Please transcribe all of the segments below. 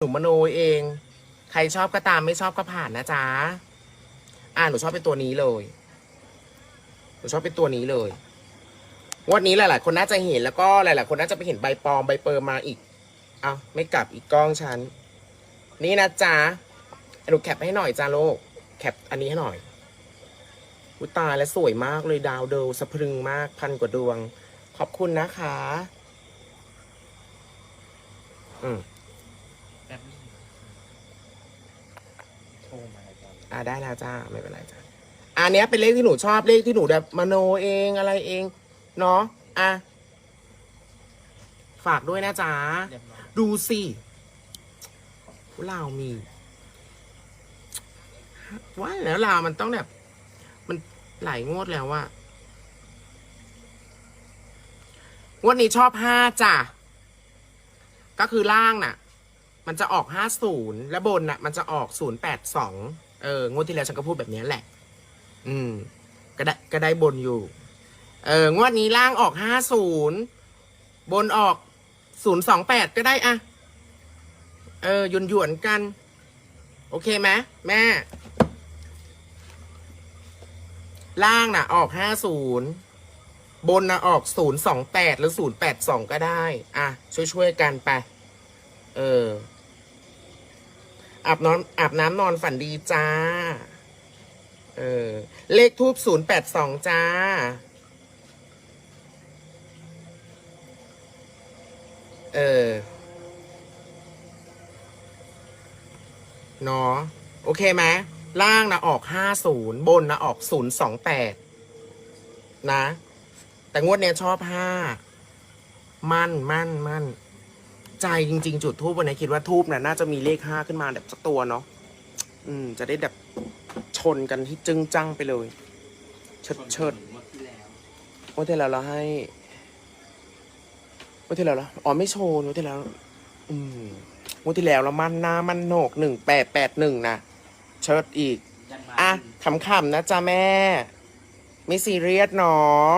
หนูมโนเอง ใครชอบก็ตามไม่ชอบก็ผ่านนะจ๊ะ อ่าหนูชอบเป็นตัวนี้เลย หนูชอบเป็นตัวนี้เลย วันนี้หลาย ๆ คนน่าจะเห็นแล้วก็หลาย ๆ คนน่าจะไปเห็นใบปลอมใบเปิร์มมาอีก เอาไม่กลับอีกกล้องฉัน นี่นะจ๊ะ หนูแคปให้หน่อยจ้าโลก แคปอันนี้ให้หน่อยอุตายและสวยมากเลยดาวเดลสะพรึงมากพันกว่าดวง ขอบคุณนะคะ อืม แป๊บนึง โทรมาตอนอ่าได้แล้วจ้าไม่เป็นไรจ้าอันเนี้ยเป็นเลขที่หนูชอบเลขที่หนูแบบมโนเองอะไรเองเนาะอะฝากด้วยนะจ๊ะเรียบร้อยดูสิพวกเรามีว่าแล้วเรามันต้องแบบ มันหลายงวดแล้วอะงวดนี้ชอบห้าจ้ะก็คือล่างน่ะ มันจะออกห้าศูนย์และบนน่ะ มันจะออกศูนย์แปดสองเอองวดที่แล้วฉันก็พูดแบบนี้แหละ อืม ก็ได้ก็ได้บนอยู่ เอองวดนี้ล่างออกห้าศูนย์บนออกศูนย์สองแปดก็ได้อะเออหยวนหยวนกัน โอเคไหมแม่ ล่างน่ะ ออกห้าศูนย์บนน่ะออกศูนย์สองแปดหรือศูนย์แปดสองก็ได้ อะ ช่วย ๆ กันไป เออ อาบนอนอาบน้ำนอนฝันดีจ้า เออ เลขทูบศูนย์แปดสองจ้า เออเนาะโอเคไหมล่างนะออกห้าศูนย์บนนะออกศูนย์สองแปดนะ แต่งวดเนี้ยชอบห้า มั่นมั่นมั่น ใจจริง ๆ จุดทูบวันนี้คิดว่าทูบน่ะน่าจะมีเลขห้าขึ้นมาแบบสักตัวเนาะอืม จะได้แบบชนกันที่จึ้งจังไปเลย เชิดเชิดงวดที่แล้วงวดที่แล้วเราให้งวดที่แล้วเหรออ๋อไม่โชว์งวดที่แล้ว อืมงวดที่แล้วเรามันหน้ามันโหนกหนึ่งแปดแปดหนึ่งนะเชิดอีก ยังมาอะขำๆนะจ๊ะแม่ ไม่ซีเรียสเนาะ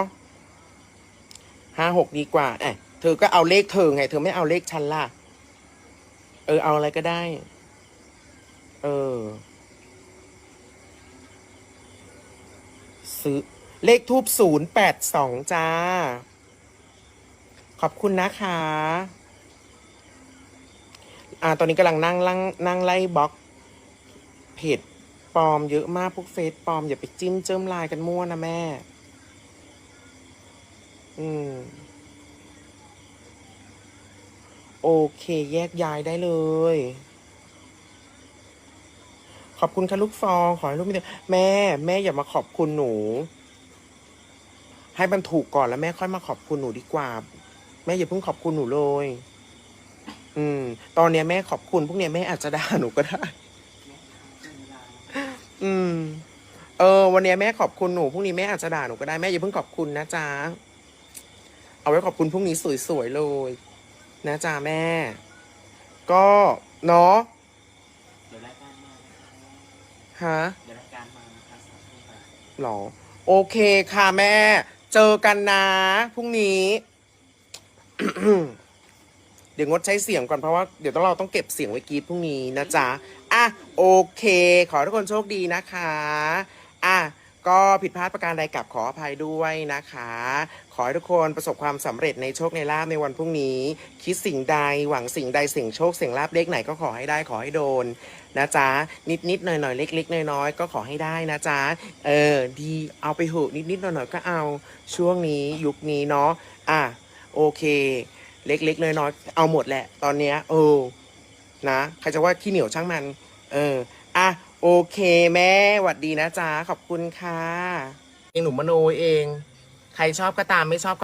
ห้าหกดีกว่าเอะ เธอก็เอาเลขเธอไง เธอไม่เอาเลขฉันล่ะ เออ เอาอะไรก็ได้ เออ ซื้อ เลขทูบศูนย์แปดสองจ้า ขอบคุณนะคะ อ่า ตอนนี้กำลังนั่งนั่งนั่งไล่บล็อก เพจปลอมเยอะมากพวกเฟซปลอม อย่าไปจิ้มเจิมลายกันมั่วนะแม่ อืม โอเค แยกย้ายได้เลย ขอบคุณค่ะลูกฟอง ขอให้ลูกมีแต่แม่ แม่อย่ามาขอบคุณหนู ให้มันถูกก่อนแล้วแม่ค่อยมาขอบคุณหนูดีกว่า แม่อย่าเพิ่งขอบคุณหนูเลย อืม ตอนเนี้ยแม่ขอบคุณ พวกเนี้ยแม่อาจจะด่าหนูก็ได้ อืม เออ วันเนี้ยแม่ขอบคุณหนูพรุ่งนี้แม่อาจจะด่าหนูก็ได้แม่อย่าเพิ่งขอบคุณนะจ๊ะ เอาไว้ขอบคุณพรุ่งนี้สวยๆเลย นะจ๊ะแม่ ก็เนาะเดี๋ยวรายการมาฮะเดี๋ยวรายการมานะคะหรอ โอเคค่ะแม่ เจอกันนะพรุ่งนี้ เดี๋ยวงดใช้เสียงก่อนเพราะว่าเดี๋ยวต้องเราต้องเก็บเสียงไว้กรีดพรุ่งนี้นะจ๊ะ อะ โอเค ขอให้ทุกคนโชคดีนะคะ อะ ก็ผิดพลาดประการใดกับขออภัยด้วยนะคะ ขอให้ทุกคนประสบความสำเร็จในโชคในลาบในวันพรุ่งนี้ คิดสิ่งใดหวังสิ่งใดสิ่งโชคสิ่งลาบเลขไหนก็ขอให้ได้ขอให้โดนนะจ๊ะนิดนิดหน่อยหน่อยๆเล็กๆน้อยก็ขอให้ได้นะจ๊ะเออดีเอาไปหอะนิดนิดหน่อยหน่อยก็เอาช่วงนี้ยุคนี้เนาะอะโอเค เล็กๆน้อยๆเอาหมดแหละ ตอนเนี้ยเออนะใครจะว่าขี้เหนียวช่างมัน เออ โอเคแม่หวัดดีนะจ๊ะ ขอบคุณค่ะเองหนูมโนเอง ใครชอบก็ตามไม่ชอบ